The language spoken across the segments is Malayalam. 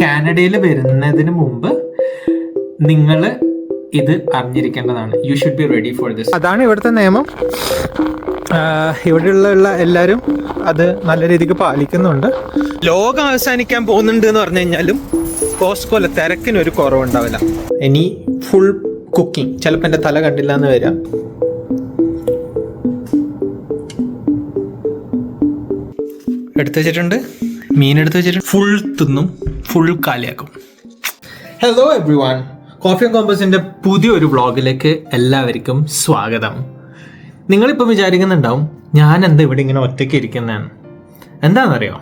കാനഡയിൽ വരുന്നതിന് മുമ്പ് നിങ്ങൾ ഇത് അറിഞ്ഞിരിക്കേണ്ടതാണ്. You should be ready for this അതാണ് ഇവിടുത്തെ നിയമം. ഇവിടെയുള്ള എല്ലാവരും അത് നല്ല രീതിക്ക് പാലിക്കുന്നുണ്ട്. ലോകം അവസാനിക്കാൻ പോകുന്നുണ്ട് എന്ന് പറഞ്ഞു കഴിഞ്ഞാലും കോസ്കോല തിരക്കിനൊരു കുറവുണ്ടാവില്ല. ഇനി ഫുൾ കുക്കിംഗ് ചിലപ്പോൾ എന്റെ തല കണ്ടില്ല എന്ന് വരാം എടുത്തു വെച്ചിട്ടുണ്ട്. മീൻ എടുത്തു വെച്ചിട്ടുണ്ട്. ഫുൾ തിന്നും. ഫുൾ കാലിയാക്കും ഹലോ എവ്രി വൺ കോഫി കോമ്പസിന്റെ പുതിയൊരു വ്ളോഗിലേക്ക് എല്ലാവർക്കും സ്വാഗതം. നിങ്ങളിപ്പോൾ വിചാരിക്കുന്നുണ്ടാവും ഞാൻ എന്താ ഇവിടെ ഇങ്ങനെ ഒറ്റയ്ക്ക് ഇരിക്കുന്നതാണ്? എന്താണെന്നറിയോ?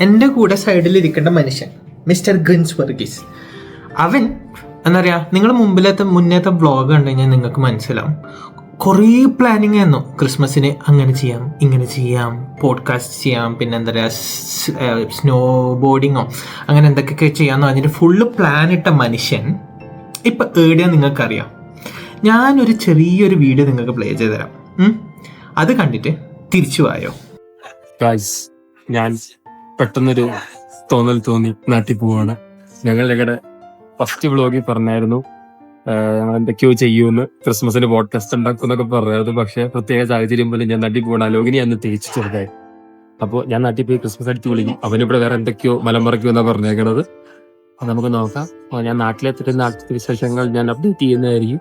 എന്റെ കൂടെ സൈഡിൽ ഇരിക്കേണ്ട മനുഷ്യൻ മിസ്റ്റർ ഗൻസ് വർഗീസ് അവൻ എന്താ പറയുക നിങ്ങൾ മുമ്പിലത്തെ മുന്നേത്തെ വ്ളോഗ് കണ്ടു കഴിഞ്ഞാൽ നിങ്ങൾക്ക് മനസ്സിലാവും. കുറേ പ്ലാനിങ് ആയിരുന്നു. ക്രിസ്മസിന് അങ്ങനെ ചെയ്യാം ഇങ്ങനെ ചെയ്യാം പോഡ്കാസ്റ്റ് ചെയ്യാം പിന്നെ എന്താ പറയുക സ്നോ ബോർഡിങ്ങോ അങ്ങനെ എന്തൊക്കെയൊക്കെ ചെയ്യാമെന്ന് പറഞ്ഞിട്ട് ഫുള്ള് പ്ലാൻ ഇട്ട മനുഷ്യൻ ഇപ്പം ഏടിയാ നിങ്ങൾക്കറിയാം. ഞാനൊരു ചെറിയൊരു വീഡിയോ നിങ്ങൾക്ക് പ്ലേ ചെയ്ത് തരാം അത് കണ്ടിട്ട് തിരിച്ചു വായോ? ഞാൻ പെട്ടെന്നൊരു തോന്നൽ തോന്നി നാട്ടിൽ പോവാണ്. ഞങ്ങൾ ഞങ്ങളുടെ ഫസ്റ്റ് വ്ളോഗിൽ പറഞ്ഞായിരുന്നു ഞങ്ങൾ എന്തൊക്കെയോ ചെയ്യുമെന്ന് ക്രിസ്മസിന് പോഡ്കാസ്റ്റ് ഉണ്ടാക്കും എന്നൊക്കെ പറയുന്നത് പക്ഷെ പ്രത്യേക സാഹചര്യം പോലും ഞാൻ നടി പോകണം അലോകിനി അന്ന് തേച്ചു ചെറുതായി. അപ്പോൾ ഞാൻ നാട്ടിൽ പോയി ക്രിസ്മസ് അടിച്ച് വിളിക്കും അവനിവിടെ വേറെ എന്തൊക്കെയോ മലമറയ്ക്കും എന്നാണ് പറഞ്ഞേക്കണത്. അപ്പൊ നമുക്ക് നോക്കാം. ഞാൻ നാട്ടിലെത്തിട്ട് നാട്ടിലത്തെ വിശേഷങ്ങൾ ഞാൻ അപ്ഡേറ്റ് ചെയ്യുന്നതായിരിക്കും.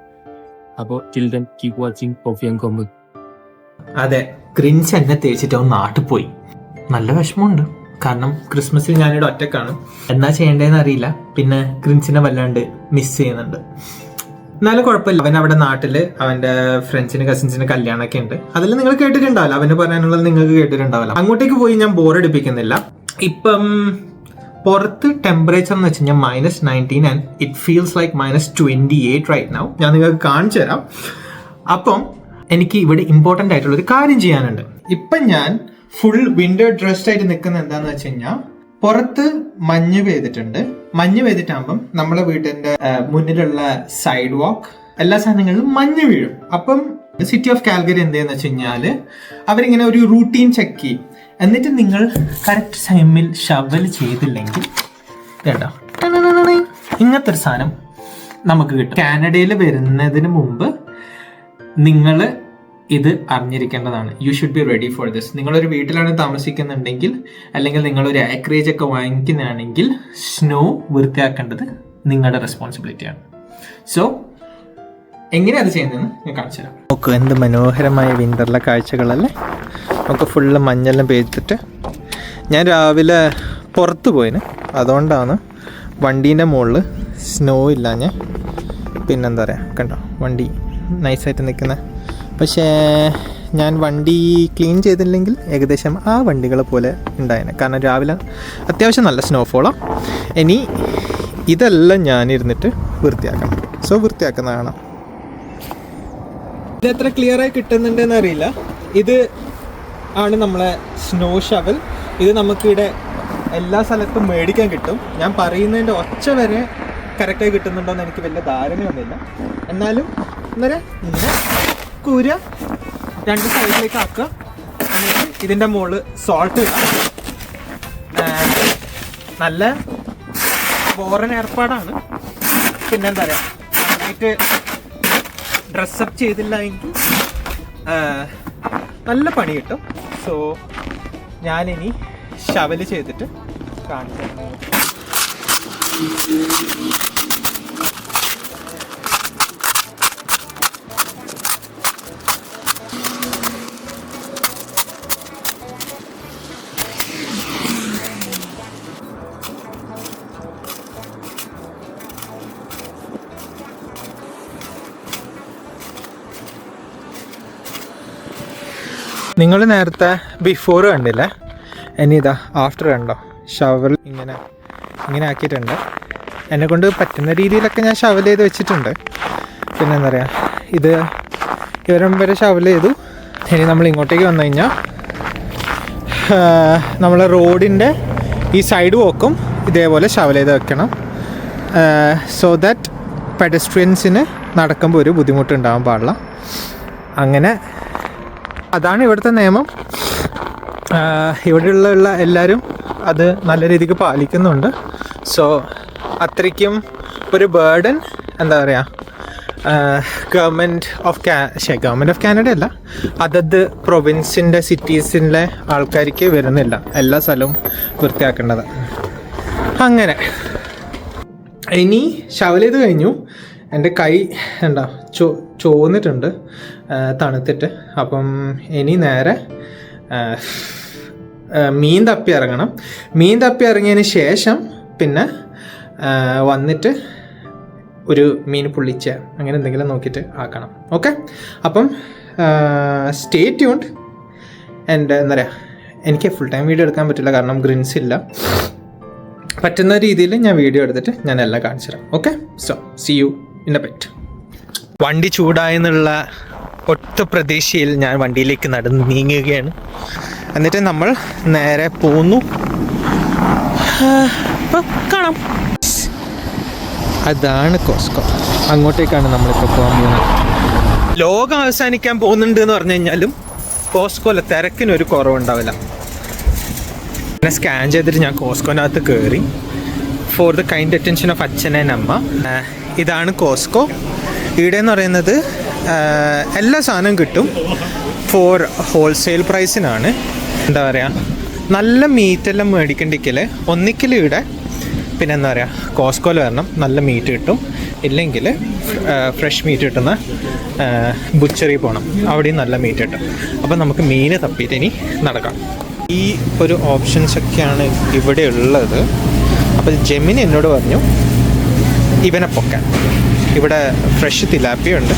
അപ്പോൾ children keep watching coffee and comp അതെ ക്രിൻസ് എന്നെ തേച്ചിട്ട് അവൻ നാട്ടിൽ പോയി. നല്ല വിഷമമുണ്ട്. കാരണം ക്രിസ്മസിൽ ഞാനിവിടെ ഒറ്റക്കാണ്. എന്നാ ചെയ്യേണ്ടതെന്ന് അറിയില്ല. പിന്നെ ക്രിൻസിനെ വല്ലാണ്ട് മിസ് ചെയ്യുന്നുണ്ട്. എന്നാലും കുഴപ്പമില്ല. അവൻ അവിടെ നാട്ടിൽ അവന്റെ ഫ്രണ്ട്സിന് കസിൻസിന് കല്യാണമൊക്കെ ഉണ്ട്. അതിൽ നിങ്ങൾ കേട്ടിട്ടുണ്ടാവില്ല. അവന് പറയാനുള്ളത് നിങ്ങൾക്ക് കേട്ടിട്ടുണ്ടാവില്ല. അങ്ങോട്ടേക്ക് പോയി ഞാൻ ബോറടിപ്പിക്കുന്നില്ല ഇപ്പം പുറത്ത് ടെമ്പറേച്ചർ എന്ന് വെച്ച് കഴിഞ്ഞാൽ minus nineteen and it feels like minus twenty eight right now ഞാൻ നിങ്ങൾക്ക് കാണിച്ചു തരാം. അപ്പം എനിക്ക് ഇവിടെ ഇമ്പോർട്ടന്റ് ആയിട്ടുള്ള ഒരു കാര്യം ചെയ്യാനുണ്ട്. ഇപ്പം ഞാൻ ഫുൾ വിന്റർ ഡ്രസ്ഡ് ആയിട്ട് നിൽക്കുന്ന എന്താണെന്ന് വെച്ച് കഴിഞ്ഞാൽ പുറത്ത് മഞ്ഞ് പെയ്തിട്ടുണ്ട്. മഞ്ഞ് പെയ്തിട്ടാകുമ്പം നമ്മളെ വീടിന്റെ മുന്നിലുള്ള സൈഡ് വാക്ക് എല്ലാ സാധനങ്ങളിലും മഞ്ഞ് വീഴും. അപ്പം സിറ്റി ഓഫ് കാൽഗറി എന്ത് ചെയ്യുന്ന വെച്ച് കഴിഞ്ഞാൽ അവരിങ്ങനെ ഒരു റൂട്ടീൻ ചെക്ക് ചെയ്യും. എന്നിട്ട് നിങ്ങൾ കറക്റ്റ് ടൈമിൽ ഷവൽ ചെയ്തില്ലെങ്കിൽ കേട്ടോ? ഇങ്ങനത്തെ ഒരു സാധനം നമുക്ക് കിട്ടും. കാനഡയിൽ വരുന്നതിന് മുമ്പ് നിങ്ങൾ ഇത് അറിഞ്ഞിരിക്കേണ്ടതാണ്. You should be ready for this നിങ്ങളൊരു വീട്ടിലാണ് താമസിക്കുന്നുണ്ടെങ്കിൽ അല്ലെങ്കിൽ നിങ്ങളൊരു ആക്രേജ് ഒക്കെ വാങ്ങിക്കുന്നതാണെങ്കിൽ സ്നോ വൃത്തിയാക്കേണ്ടത് നിങ്ങളുടെ റെസ്പോൺസിബിലിറ്റിയാണ് സോ എങ്ങനെയാണ് അത് ചെയ്യുന്നതെന്ന് ഞാൻ കാണിച്ചു തരാം. നോക്കൂ എന്ത് മനോഹരമായ വിന്ററിലെ കാഴ്ചകളല്ലേ? നമുക്ക് ഫുള്ള് മഞ്ഞെല്ലാം പെയ്തിട്ട് ഞാൻ രാവിലെ പുറത്ത് പോയിന്. അതുകൊണ്ടാണ് വണ്ടീന്റെ മുകളിൽ സ്നോ ഇല്ല ഞാൻ. പിന്നെന്താ പറയുക കണ്ടോ വണ്ടി നൈസായിട്ട് നിൽക്കുന്നത് പക്ഷേ ഞാൻ വണ്ടി ക്ലീൻ ചെയ്തില്ലെങ്കിൽ ഏകദേശം ആ വണ്ടികളെ പോലെ ഉണ്ടായേനെ. കാരണം രാവിലെ അത്യാവശ്യം നല്ല സ്നോഫോളാണ് ഇനി ഇതെല്ലാം ഞാനിരുന്നിട്ട് വൃത്തിയാക്കണം. സോ വൃത്തിയാക്കുന്നതാണ്. ഇത് എത്ര ക്ലിയർ ആയി കിട്ടുന്നുണ്ടെന്ന് അറിയില്ല. ഇത് ആണ് നമ്മളെ സ്നോ ഷവൽ ഇത് നമുക്കിവിടെ എല്ലാ സ്ഥലത്തും മേടിക്കാൻ കിട്ടും. ഞാൻ പറയുന്നതിന്റെ ഒച്ച വരെ കറക്റ്റായി കിട്ടുന്നുണ്ടോ എന്ന് എനിക്ക് വലിയ ധാരണയൊന്നുമില്ല. എന്നാലും ഇന്നലെ കൂര. രണ്ട് സൈഡിലേക്ക് ആക്കുക. എന്നിട്ട് ഇതിന്റെ മുകളിൽ സോൾട്ട് നല്ല ബോറൻ ഏർപ്പാടാണ്. പിന്നെന്താ പറയുക നന്നായിട്ട് ഡ്രസ്സപ്പ് ചെയ്തില്ല എങ്കിൽ നല്ല പണി കിട്ടും. സോ ഞാനിനി ഷവൽ ചെയ്തിട്ട് കാണിച്ചു നിങ്ങൾ നേരത്തെ ബിഫോർ കണ്ടില്ലേ? ഇനി ഇതാ ആഫ്റ്റർ കണ്ടോ? ഷവൽ ഇങ്ങനെ ഇങ്ങനെ ആക്കിയിട്ടുണ്ട്. എന്നെ കൊണ്ട് പറ്റുന്ന രീതിയിലൊക്കെ ഞാൻ ഷവൽ ചെയ്ത് വെച്ചിട്ടുണ്ട്. പിന്നെ എന്താ പറയുക ഇത് ഇവരം വരെ ഷവൽ ചെയ്തു. ഇനി നമ്മൾ ഇങ്ങോട്ടേക്ക് വന്നു കഴിഞ്ഞാൽ നമ്മൾ റോഡിന്റെ ഈ സൈഡ് വോക്കും ഇതേപോലെ ഷവൽ ചെയ്ത് വെക്കണം. സോ ദാറ്റ് പെഡസ്ട്രിയൻസിന് നടക്കുമ്പോൾ ഒരു ബുദ്ധിമുട്ടുണ്ടാകാൻ പാടില്ല. അങ്ങനെ അതാണ് ഇവിടുത്തെ നിയമം. ഇവിടെയുള്ള എല്ലാവരും അത് നല്ല രീതിക്ക് പാലിക്കുന്നുണ്ട്. സോ അത്രയ്ക്കും ഒരു ബേർഡൻ എന്താ പറയുക ഗവൺമെന്റ് ഓഫ് കാ ശേ ഗവൺമെന്റ് ഓഫ് കാനഡ അല്ല അതത് പ്രൊവിൻസിന്റെ സിറ്റീസിന്റെ ആൾക്കാർക്ക് വരുന്നില്ല. എല്ലാ സ്ഥലവും വൃത്തിയാക്കേണ്ടത്. അങ്ങനെ. ഇനി ഷവൽ ചെയ്ത് കഴിഞ്ഞു. എന്റെ കൈ എന്താ ചോ ചോന്നിട്ടുണ്ട് തണുത്തിട്ട്. അപ്പം ഇനി നേരെ മീൻ തപ്പി ഇറങ്ങണം. മീൻ തപ്പി ഇറങ്ങിയതിന് ശേഷം പിന്നെ വന്നിട്ട് ഒരു മീൻ പുള്ളിച്ച അങ്ങനെ എന്തെങ്കിലും നോക്കിയിട്ട് ആക്കണം. ഓക്കെ? അപ്പം സ്റ്റേ ട്യൂൺഡ്. എന്റെ എന്താ പറയുക എനിക്ക് ഫുൾ ടൈം വീഡിയോ എടുക്കാൻ പറ്റില്ല കാരണം ഗ്രിൻസ് ഇല്ല. പറ്റുന്ന രീതിയിൽ ഞാൻ വീഡിയോ എടുത്തിട്ട് ഞാൻ എല്ലാം കാണിച്ചു തരാം. Okay? So see you in a pet വണ്ടി ചൂടായെന്നുള്ള ഒറ്റ പ്രതീക്ഷയിൽ ഞാൻ വണ്ടിയിലേക്ക് നടന്ന് നീങ്ങുകയാണ്. എന്നിട്ട് നമ്മൾ നേരെ പോന്നു. കാണാം അതാണ് കോസ്കോ. അങ്ങോട്ടേക്കാണ് നമ്മളിപ്പോൾ പോകാൻ പോകുന്നത്. ലോകം അവസാനിക്കാൻ പോകുന്നുണ്ട് എന്ന് പറഞ്ഞു കഴിഞ്ഞാലും കോസ്കോയിലെ തിരക്കിനൊരു കുറവുണ്ടാവില്ല. പിന്നെ സ്കാൻ ചെയ്തിട്ട് ഞാൻ കോസ്കോനകത്ത് കയറി for the kind attention of അച്ഛൻ ആൻഡ് അമ്മ ഇതാണ് കോസ്കോ. ഇവിടെ എന്ന് പറയുന്നത് എല്ലാ സാധനവും കിട്ടും. ഫോർ ഹോൾസെയിൽ പ്രൈസിനാണ് എന്താ പറയുക നല്ല മീറ്റെല്ലാം മേടിക്കണ്ടെങ്കിൽ ഒന്നിക്കൽ ഇവിടെ പിന്നെ എന്താ പറയുക കോസ്കോയിൽ വരണം നല്ല മീറ്റ് കിട്ടും. ഇല്ലെങ്കിൽ ഫ്രഷ് മീറ്റ് കിട്ടുന്ന ബുച്ചറി പോകണം അവിടെയും നല്ല മീറ്റ് കിട്ടും. അപ്പം നമുക്ക് മീൻ തപ്പിയിട്ട് ഇനി നടക്കാം. ഈ ഒരു ഓപ്ഷൻസ് ഒക്കെയാണ് ഇവിടെ ഉള്ളത്. അപ്പോൾ ജെമിനി എന്നോട് പറഞ്ഞു ഇവനെ പൊക്കാൻ. ഇവിടെ ഫ്രഷ് തിലാപ്പിയുണ്ട്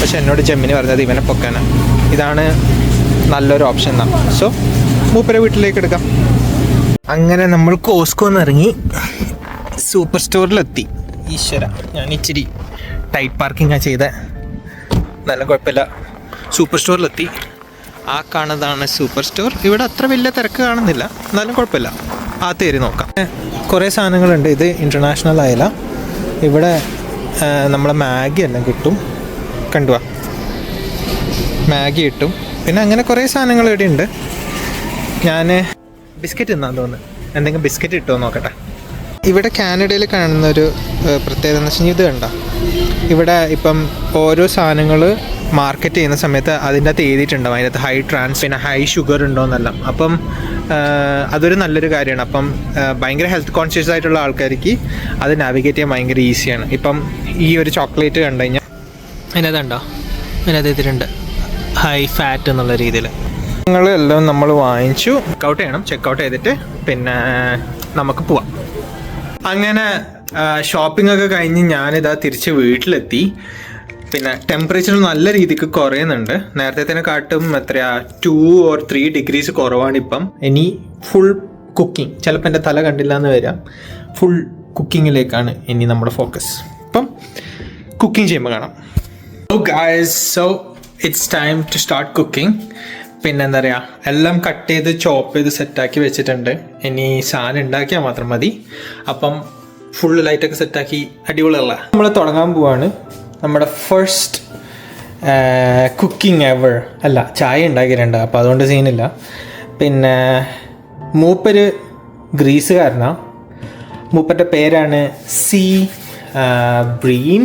പക്ഷെ എന്നോട് ജെമിനി പറഞ്ഞത് ഇവനെ പൊക്കാനാണ് ഇതാണ് നല്ലൊരു ഓപ്ഷൻ എന്നാണ് സോ മൂപ്പരെ വീട്ടിലേക്ക് എടുക്കാം. അങ്ങനെ നമ്മൾ കോസ്കോന്ന് ഇറങ്ങി സൂപ്പർ സ്റ്റോറിലെത്തി ഈശ്വര ഞാൻ ഇച്ചിരി ടൈറ്റ് പാർക്കിങ്ങാണ് ചെയ്തത് നല്ല കുഴപ്പമില്ല. സൂപ്പർ സ്റ്റോറിലെത്തി ആ കാണുന്നതാണ് സൂപ്പർ സ്റ്റോർ ഇവിടെ അത്ര വലിയ തിരക്ക് കാണുന്നില്ല. എന്നാലും കുഴപ്പമില്ല. ആ തേരി നോക്കാം. കുറേ സാധനങ്ങളുണ്ട്. ഇത് ഇന്റർനാഷണൽ ആയില്ല ഇവിടെ നമ്മളെ മാഗി എല്ലാം കിട്ടും. കണ്ടുവാ മാഗി കിട്ടും. പിന്നെ അങ്ങനെ കുറേ സാധനങ്ങൾ ഇവിടെ ഉണ്ട് ഞാൻ ബിസ്ക്കറ്റ് തിന്നാൻ തോന്നുന്നു. എന്തെങ്കിലും ബിസ്ക്കറ്റ് കിട്ടുമോ നോക്കട്ടെ. ഇവിടെ കാനഡയിൽ കാണുന്ന ഒരു പ്രത്യേകത എന്ന് വെച്ചാൽ ഇത് കണ്ട. ഇവിടെ ഇപ്പം ഓരോ സാധനങ്ങൾ മാർക്കറ്റ് ചെയ്യുന്ന സമയത്ത് അതിന്റെ അകത്ത് എഴുതിയിട്ടുണ്ടാവും. അതിനകത്ത് ഹൈ ട്രാൻസ് പിന്നെ ഹൈ ഷുഗർ ഉണ്ടോ എന്നെല്ലാം അപ്പം അതൊരു നല്ലൊരു കാര്യമാണ്. അപ്പം ഭയങ്കര ഹെൽത്ത് കോൺഷ്യസ് ആയിട്ടുള്ള ആൾക്കാർക്ക് അത് നാവിഗേറ്റ് ചെയ്യാൻ ഭയങ്കര ഈസിയാണ് ഇപ്പം ഈ ഒരു ചോക്ലേറ്റ് കണ്ടു കഴിഞ്ഞാൽ അതിനകത്തുണ്ടോ അതിനകത്ത് എഴുതിയിട്ടുണ്ട് ഹൈ ഫാറ്റ് എന്നുള്ള രീതിയിൽ. നിങ്ങൾ എല്ലാം നമ്മൾ വാങ്ങിച്ചു. ചെക്കൗട്ട് ചെയ്യണം. ചെക്കൗട്ട് ചെയ്തിട്ട് പിന്നെ നമുക്ക് പോവാം. അങ്ങനെ ഷോപ്പിംഗ് ഒക്കെ കഴിഞ്ഞ് ഞാനിതാ തിരിച്ച് വീട്ടിലെത്തി. പിന്നെ ടെമ്പറേച്ചർ നല്ല രീതിക്ക് കുറയുന്നുണ്ട്. നേരത്തെ കാട്ടും എത്രയാ ടു ഓർ ത്രീ ഡിഗ്രീസ് കുറവാണ് ഇപ്പം ഇനി ഫുൾ കുക്കിംഗ് ചിലപ്പോൾ എന്റെ തല കണ്ടില്ല എന്ന് വരാം. ഫുൾ കുക്കിങ്ങിലേക്കാണ് ഇനി നമ്മുടെ ഫോക്കസ് അപ്പം കുക്കിംഗ് ചെയ്യുമ്പോൾ കാണാം. So it's time to start cooking പിന്നെ എന്താ പറയുക എല്ലാം കട്ട് ചെയ്ത് ചോപ്പ് ചെയ്ത് സെറ്റാക്കി വെച്ചിട്ടുണ്ട്. ഇനി സാധനം ഉണ്ടാക്കിയാൽ മാത്രം മതി. അപ്പം ഫുൾ ലൈറ്റൊക്കെ സെറ്റാക്കി അടിപൊളിയുള്ള നമ്മൾ തുടങ്ങാൻ പോവാണ്. നമ്മുടെ ഫസ്റ്റ് കുക്കിംഗ് എവർ അല്ല ചായ ഉണ്ടാക്കിയിട്ടുണ്ട് അപ്പോൾ അതുകൊണ്ട് സീനില്ല പിന്നെ മൂപ്പര് ഗ്രീസുകാരനാണ് മൂപ്പരുടെ പേരാണ് സി ബ്രീൻ.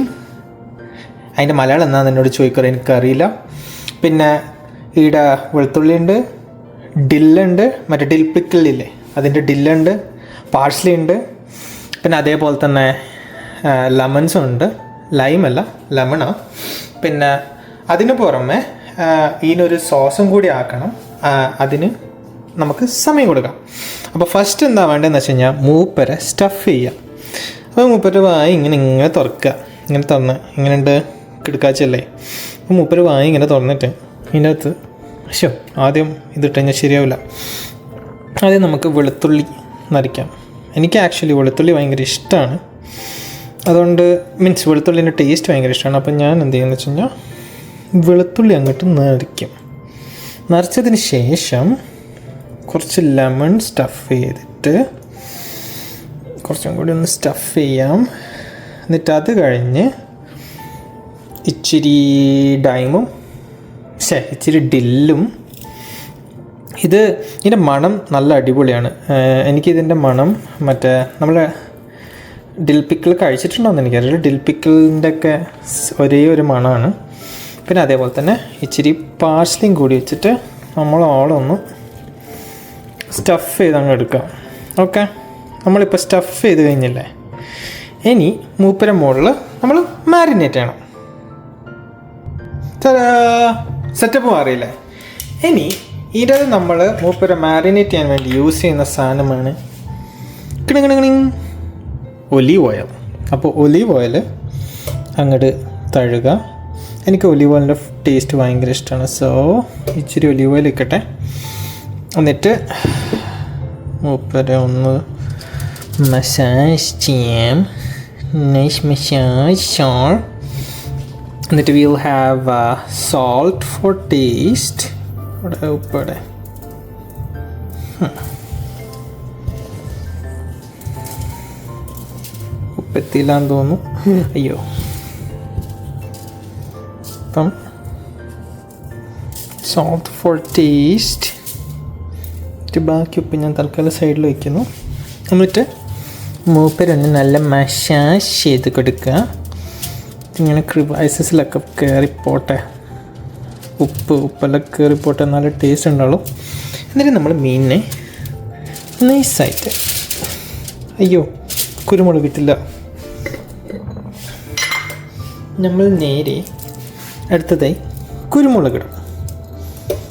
അതിന്റെ മലയാളം എന്താണെന്ന് എന്നോട് ചോദിക്കുക എനിക്കറിയില്ല. പിന്നെ ഈടെ വെളുത്തുള്ളി ഉണ്ട് ഡില്ലുണ്ട് മറ്റേ ഡിൽ പിക്കിളില്ലേ അതിന്റെ ഡില്ലുണ്ട് പാഴ്സ്ലി ഉണ്ട് പിന്നെ അതേപോലെ തന്നെ ലെമൺസും ഉണ്ട് ലൈമല്ല ലെമണാ. പിന്നെ അതിന് പുറമെ ഇതിനൊരു സോസും കൂടി ആക്കണം അതിന് നമുക്ക് സമയം കൊടുക്കാം. അപ്പോൾ ഫസ്റ്റ് എന്താ വേണ്ടതെന്ന് വെച്ച് കഴിഞ്ഞാൽ മൂപ്പരെ സ്റ്റഫ് ചെയ്യുക അപ്പോൾ മൂപ്പര് വായി ഇങ്ങനെ ഇങ്ങനെ തുറക്കുക. ഇങ്ങനെ തുറന്ന് ഇങ്ങനെ ഉണ്ട് കിടക്കാച്ചല്ലേ. അപ്പോൾ മൂപ്പര് വായി ഇങ്ങനെ തുറന്നിട്ട് ഇതിന്റെ അകത്ത് ശോ ആദ്യം ഇതിട്ട് കഴിഞ്ഞാൽ ശരിയാവില്ല. ആദ്യം നമുക്ക് വെളുത്തുള്ളി നരയ്ക്കാം. എനിക്ക് ആക്ച്വലി വെളുത്തുള്ളി ഭയങ്കര ഇഷ്ടമാണ് അതുകൊണ്ട് മീൻസ് വെളുത്തുള്ളിന്റെ ടേസ്റ്റ് ഭയങ്കര ഇഷ്ടമാണ് അപ്പം ഞാൻ എന്ത് ചെയ്യുന്നത് വെച്ച് കഴിഞ്ഞാൽ വെളുത്തുള്ളി അങ്ങോട്ട് നരയ്ക്കും. നരച്ചതിന് ശേഷം കുറച്ച് ലെമൺ സ്റ്റഫ് ചെയ്തിട്ട് കുറച്ചും കൂടി ഒന്ന് സ്റ്റഫ് ചെയ്യാം. എന്നിട്ട് അത് കഴിഞ്ഞ് ഇച്ചിരി ഡൈമും ശേ ഇച്ചിരി ഡില്ലും. ഇത് ഇതിന്റെ മണം നല്ല അടിപൊളിയാണ്. എനിക്കിതിന്റെ മണം മറ്റേ നമ്മളെ ഡിൽ പിക്കിൾ കഴിച്ചിട്ടുണ്ടോയെന്ന് എനിക്കറിയില്ല. ഡിൽ പിക്കിളിന്റെ ഒക്കെ ഒരേ ഒരു മണമാണ് പിന്നെ അതേപോലെ തന്നെ ഇച്ചിരി പാഴ്സലിയും കൂടി വെച്ചിട്ട് നമ്മൾ ഓളൊന്ന് സ്റ്റഫ് ചെയ്ത് അങ്ങ് എടുക്കാം. ഓക്കെ? നമ്മളിപ്പോൾ സ്റ്റഫ് ചെയ്ത് കഴിഞ്ഞില്ലേ? ഇനി മൂപ്പര മുകളിൽ നമ്മൾ മാരിനേറ്റ് ചെയ്യണം. സെറ്റപ്പ് മാറിയില്ലേ? ഇനി ഇത് നമ്മൾ മൂപ്പരെ മാരിനേറ്റ് ചെയ്യാൻ വേണ്ടി യൂസ് ചെയ്യുന്ന സാധനമാണ് കിണിങ്ങിണിങ്ങിണിങ് ഒലീവ് ഓയിൽ അപ്പോൾ ഒലീവ് ഓയിൽ അങ്ങോട്ട് തഴുക എനിക്ക് ഒലീവ് ഓയിലിന്റെ ടേസ്റ്റ് ഭയങ്കര ഇഷ്ടമാണ് സോ ഇച്ചിരി ഒലീവ് ഓയിൽ ഇക്കട്ടെ എന്നിട്ട് മൂപ്പരെ ഒന്ന് മസാജ് ചെയ്യാം നൈസ് മസാജ് ഷോൾ എന്നിട്ട് will have salt for taste ഇവിടെ ഉപ്പടെ. ഉപ്പെത്തിയില്ലാന്ന് തോന്നുന്നു. അയ്യോ. അപ്പം സോൾട്ട് ഫോർ ടേസ്റ്റ് ബാക്കി ഉപ്പ് ഞാൻ തൽക്കാലം സൈഡിൽ വയ്ക്കുന്നു എന്നിട്ട് മൂപ്പരൊന്ന് നല്ല മസാജ് ചെയ്ത് കൊടുക്കുക. ഇങ്ങനെ ക്രിവൈസസിലൊക്കെ കയറിപ്പോട്ടെ ഉപ്പ് ഉപ്പെല്ലാം കയറിപ്പോട്ടെ നല്ല ടേസ്റ്റ് ഉണ്ടാവുള്ളൂ എന്നിട്ട് നമ്മൾ മീനിനെ നൈസായിട്ട് അയ്യോ കുരുമുളക് ഇട്ടില്ല. നമ്മൾ നേരെ അടുത്തതായി കുരുമുളക് ഇടും.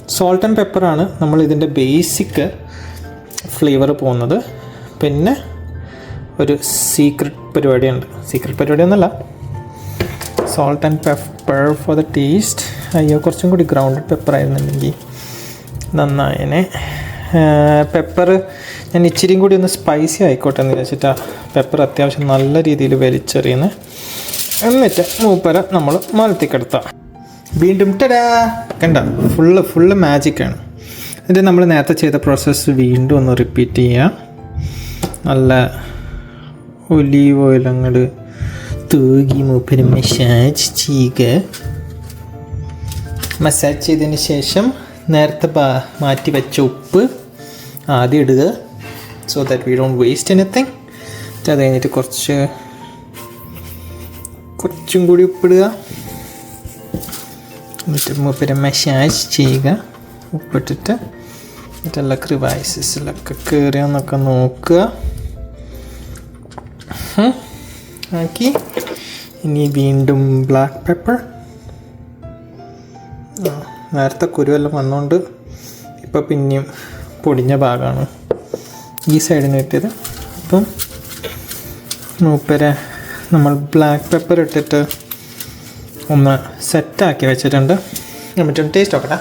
സോൾട്ട് ആൻഡ് പെപ്പറാണ് നമ്മൾ ഇതിന്റെ ബേസിക് ഫ്ലേവർ പോകുന്നത്. പിന്നെ ഒരു സീക്രട്ട് പരിപാടിയുണ്ട്. സീക്രട്ട് പരിപാടി salt and pepper for the taste അയ്യോ കുറച്ചും കൂടി ഗ്രൗണ്ടഡ് പെപ്പർ ആയിരുന്നുണ്ടെങ്കിൽ നന്നായനെ. പെപ്പർ ഞാൻ ഇച്ചിരിയും കൂടി ഒന്ന് സ്പൈസി ആയിക്കോട്ടെ എന്ന് വെച്ചിട്ടാ പെപ്പർ അത്യാവശ്യം നല്ല രീതിയിൽ വലിച്ചെറിയുന്നത് എന്നിട്ട് മൂപ്പര നമ്മൾ മലത്തിക്കെടുത്താം. വീണ്ടും ടടാ! കണ്ട ഫുള്ള് ഫുള്ള് മാജിക്കാണ് എന്നിട്ട് നമ്മൾ നേരത്തെ ചെയ്ത പ്രോസസ്സ് വീണ്ടും ഒന്ന് റിപ്പീറ്റ് ചെയ്യുക നല്ല ഒലീവ് ഓയിൽ അങ്ങോട്ട് തൂകി മൂപ്പര് മസാജ് ചെയ്യുക മസാജ് ചെയ്തതിന് ശേഷം നേരത്തെ മാറ്റി വെച്ച ഉപ്പ് ആദ്യം ഇടുക. So that we don't waste anything അത് കഴിഞ്ഞിട്ട് കുറച്ച് കുറച്ചും കൂടി ഉപ്പിടുക എന്നിട്ട് മൂപ്പര് മസാജ് ചെയ്യുക ഉപ്പിട്ടിട്ട് എന്നിട്ടെല്ലാം ക്രിവൈസസിലൊക്കെ കയറിയെന്നൊക്കെ നോക്കുക. ആക്കി. ഇനി വീണ്ടും ബ്ലാക്ക് പെപ്പർ നേരത്തെ കുരുവെല്ലാം വന്നുകൊണ്ട് ഇപ്പോൾ പിന്നെയും പൊടിഞ്ഞ ഭാഗമാണ് ഈ സൈഡിന് കിട്ടിയത് അപ്പം മൂപ്പരെ നമ്മൾ ബ്ലാക്ക് പെപ്പർ ഇട്ടിട്ട് ഒന്ന് സെറ്റാക്കി വെച്ചിട്ടുണ്ട്. മറ്റൊന്ന് ടേസ്റ്റ് നോക്കട്ടെ.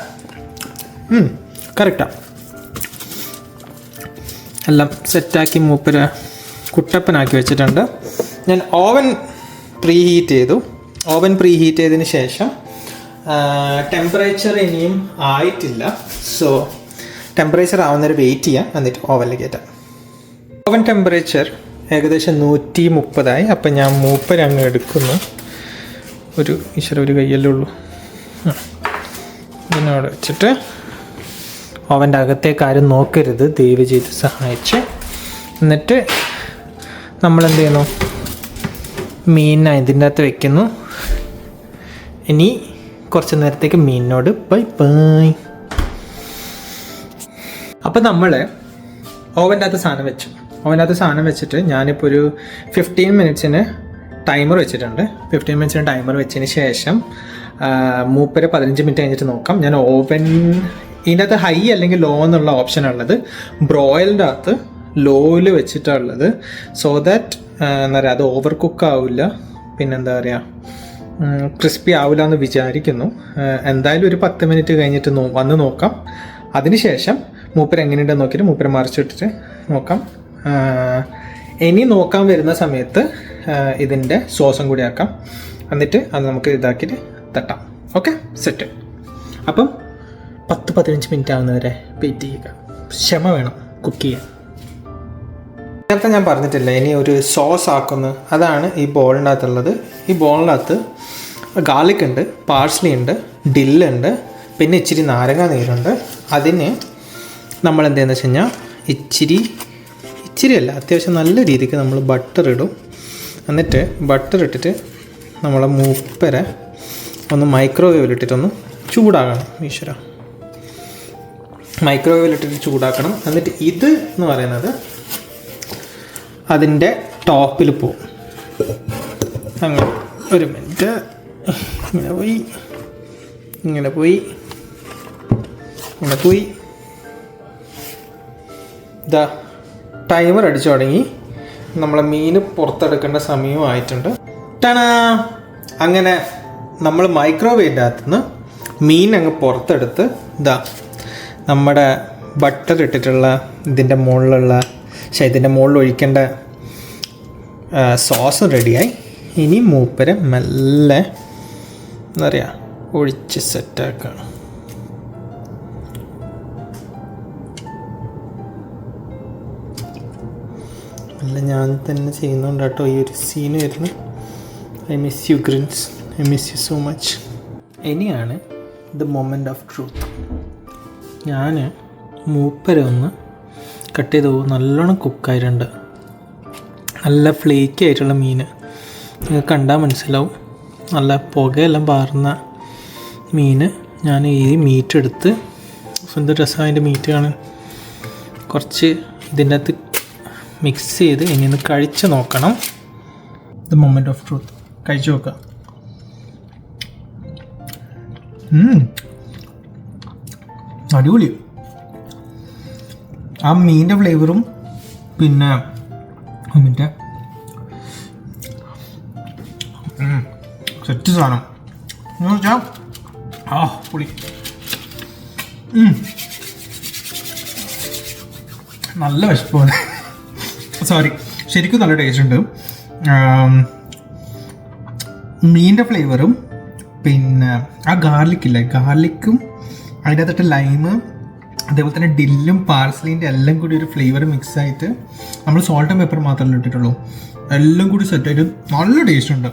കറക്റ്റാണ് എല്ലാം സെറ്റാക്കി മൂപ്പര് കുട്ടപ്പനാക്കി വെച്ചിട്ടുണ്ട്. ഞാൻ ഓവൻ പ്രീ ഹീറ്റ് ചെയ്തു. ഓവൻ പ്രീ ഹീറ്റ് ചെയ്തതിന് ശേഷം ടെമ്പറേച്ചർ ഇനിയും ആയിട്ടില്ല. സോ ടെമ്പറേച്ചർ ആവുന്നവരെ വെയിറ്റ് ചെയ്യാം. എന്നിട്ട് ഓവനിൽ കയറ്റാം ഓവൻ ടെമ്പറേച്ചർ ഏകദേശം നൂറ്റി മുപ്പതായി അപ്പം ഞാൻ മൂപ്പരങ്ങ് എടുക്കുന്നു. ഒരു ഈശ്വര ഒരു കയ്യല്ലേ ഉള്ളൂ. ഇതിനോട് വെച്ചിട്ട് ഓവന്റെ അകത്തേക്ക് ആരും നോക്കരുത്. ദയവ് ചെയ്ത് സഹായിച്ച്. എന്നിട്ട് നമ്മൾ എന്ത് ചെയ്യുന്നു? മീൻ ഇതിന്റെ അകത്ത് വെക്കുന്നു. ഇനി കുറച്ച് നേരത്തേക്ക് മീനിനോട് ബൈ ബൈ അപ്പം നമ്മൾ ഓവന്റെ അകത്ത് സാധനം വെച്ചു. ഓവന്റെ അകത്ത് സാധനം വെച്ചിട്ട് ഞാനിപ്പോൾ ഒരു ഫിഫ്റ്റീൻ മിനിറ്റ്സിന് ടൈമർ വെച്ചിട്ടുണ്ട്. ഫിഫ്റ്റീൻ മിനിറ്റ്സിന് ടൈമർ വെച്ചതിന് ശേഷം മൂപ്പര് പതിനഞ്ച് മിനിറ്റ് കഴിഞ്ഞിട്ട് നോക്കാം. ഞാൻ ഓവൻ ഇതിന്റെ അകത്ത് ഹൈ അല്ലെങ്കിൽ ലോ എന്നുള്ള ഓപ്ഷൻ ഉള്ളത് ബ്രോയിലിന്റെ അകത്ത് ലോയിൽ വെച്ചിട്ടുള്ളത്. സോ ദാറ്റ് എന്താ പറയുക അത് ഓവർ കുക്ക് ആവില്ല. പിന്നെന്താ പറയുക ക്രിസ്പി ആവില്ല എന്ന് വിചാരിക്കുന്നു. എന്തായാലും ഒരു പത്ത് മിനിറ്റ് കഴിഞ്ഞിട്ട് നോ വന്ന് നോക്കാം. അതിനുശേഷം മൂപ്പര് എങ്ങനെയുണ്ടെന്ന് നോക്കിയിട്ട് മൂപ്പര് മറിച്ചിട്ടിട്ട് നോക്കാം. ഇനി നോക്കാൻ വരുന്ന സമയത്ത് ഇതിന്റെ സോസും കൂടി ആക്കാം. എന്നിട്ട് അത് നമുക്ക് ഇതാക്കിയിട്ട് തട്ടാം. ഓക്കെ സെറ്റ് അപ്പം പത്ത് പതിനഞ്ച് മിനിറ്റ് ആവുന്നവരെ വെയിറ്റ് ചെയ്യുക. ക്ഷമ വേണം. കുക്ക് ചെയ്യാൻ. നേരത്തെ ഞാൻ പറഞ്ഞിട്ടില്ല ഇനി ഒരു സോസ് ആക്കുന്നു. അതാണ് ഈ ബോളിന്റെ അകത്തുള്ളത് ഈ ബോളിനകത്ത് ഗാർലിക് ഉണ്ട് പാഴ്സ്ലി ഉണ്ട് ഡില്ലുണ്ട് പിന്നെ ഇച്ചിരി നാരങ്ങ നീരുണ്ട്. അതിന് നമ്മൾ എന്തെന്ന് വെച്ച് കഴിഞ്ഞാൽ ഇച്ചിരി ഇച്ചിരിയല്ല അത്യാവശ്യം നല്ല രീതിക്ക് നമ്മൾ ബട്ടർ ഇടും. എന്നിട്ട് ബട്ടർ ഇട്ടിട്ട് നമ്മളെ മൂപ്പര ഒന്ന് മൈക്രോവേവിൽ ഇട്ടിട്ടൊന്ന് ചൂടാകണം ഈശ്വര. മൈക്രോവേവിൽ ഇട്ടിട്ട് ചൂടാക്കണം. എന്നിട്ട് ഇത് എന്ന് പറയുന്നത് അതിന്റെ ടോപ്പിൽ പോവും. അങ്ങനെ ഒരു മിനിറ്റ്. ഇങ്ങനെ പോയി. ഇങ്ങനെ പോയി. ഇങ്ങനെ പോയി. ഇതാ ടൈമർ അടിച്ചു തുടങ്ങി. നമ്മളെ മീൻ പുറത്തെടുക്കേണ്ട സമയമായിട്ടുണ്ട് ടണാ അങ്ങനെ നമ്മൾ മൈക്രോവേവിന്റെ അകത്തുനിന്ന് മീൻ അങ്ങ് പുറത്തെടുത്ത് ഇതാ നമ്മുടെ ബട്ടർ ഇട്ടിട്ടുള്ള ഇതിന്റെ മുകളിലുള്ള പക്ഷേ ഇതിന്റെ മുകളിൽ ഒഴിക്കേണ്ട സോസ് റെഡിയായി ഇനി മൂപ്പര് മെല്ലെ എന്താ പറയുക ഒഴിച്ച് സെറ്റാക്കുക അല്ല ഞാൻ തന്നെ ചെയ്യുന്നുണ്ട് കേട്ടോ ഈ ഒരു സീൻ വരുന്നു. I miss you grins I miss you so much ഇനിയാണ് ദ മൊമെന്റ് ഓഫ് ട്രൂത്ത് ഞാൻ മൂപ്പരെ ഒന്ന് കട്ട് ചെയ്ത് പോകും. നല്ലോണം കുക്കായിട്ടുണ്ട് നല്ല ഫ്ലേക്കി ആയിട്ടുള്ള മീൻ നിങ്ങൾക്ക് കണ്ടാൽ മനസ്സിലാവും. നല്ല പുകയെല്ലാം പാറുന്ന മീൻ ഞാൻ ഈ മീറ്റ് എടുത്ത് സ്വന്തം രസം അതിന്റെ മീറ്റ് കാണാൻ. കുറച്ച് ഇതിന്റെ അകത്ത് മിക്സ് ചെയ്ത് ഇനി ഒന്ന് കഴിച്ച് നോക്കണം. ദ മൊമെന്റ് ഓഫ് ട്രൂത്ത് കഴിച്ചു നോക്കുക. അടിപൊളി. ആ മീനിന്റെ ഫ്ലേവറും പിന്നെ മീന്റെ സെറ്റ് സാധനം. എന്ന് വെച്ചാൽ ആ പുളി. നല്ല വിശപ്പാണ്. സോറി ശരിക്കും നല്ല ടേസ്റ്റ് ഉണ്ട്. മീനിന്റെ ഫ്ലേവറും പിന്നെ ആ ഗാർലിക്കില്ലേ ഗാർലിക്കും അതിന്റെ അകത്തിട്ട് ലൈമ് അതേപോലെ തന്നെ ഡില്ലും പാർസലിന്റെ എല്ലാം കൂടി ഒരു ഫ്ലേവർ മിക്സ് ആയിട്ട് നമ്മൾ സോൾട്ട് പെപ്പർ മാത്രമല്ല ഇട്ടിട്ടുള്ളൂ. എല്ലാം കൂടി സെറ്റായിട്ട് നല്ല ടേസ്റ്റ് ഉണ്ട്.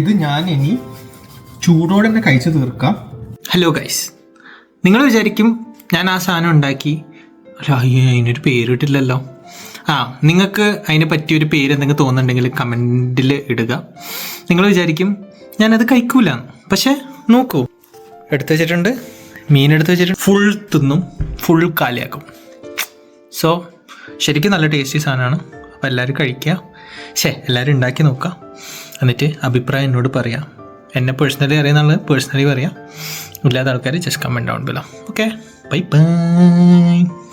ഇത് ഞാൻ ഇനി ചൂടോടെ തന്നെ കഴിച്ചു തീർക്കാം. ഹലോ ഗൈസ് നിങ്ങൾ വിചാരിക്കും ഞാൻ ആ സാധനം ഉണ്ടാക്കി. അല്ല അയ്യോ അതിനൊരു പേരിട്ടില്ലല്ലോ ആ നിങ്ങൾക്ക് അതിനെ പറ്റിയൊരു പേര് എന്തെങ്കിലും തോന്നുന്നുണ്ടെങ്കിൽ കമന്റിൽ ഇടുക. നിങ്ങൾ വിചാരിക്കും ഞാനത് കഴിക്കൂല. പക്ഷേ നോക്കൂ. എടുത്തു വെച്ചിട്ടുണ്ട്. മീൻ എടുത്ത് വെച്ചിട്ട് ഫുൾ തിന്നും. ഫുൾ കാലിയാക്കും. സോ ശരിക്കും നല്ല ടേസ്റ്റി സാധനമാണ്. അപ്പോൾ എല്ലാവരും കഴിക്കുക. ശേ എല്ലാവരും ഉണ്ടാക്കി നോക്കുക. എന്നിട്ട് അഭിപ്രായം എന്നോട് പറയാം. എന്നെ പേഴ്സണലി അറിയുന്ന പേഴ്സണലി പറയാം. ഇല്ലാത്ത ആൾക്കാർ just comment down below okay bye bye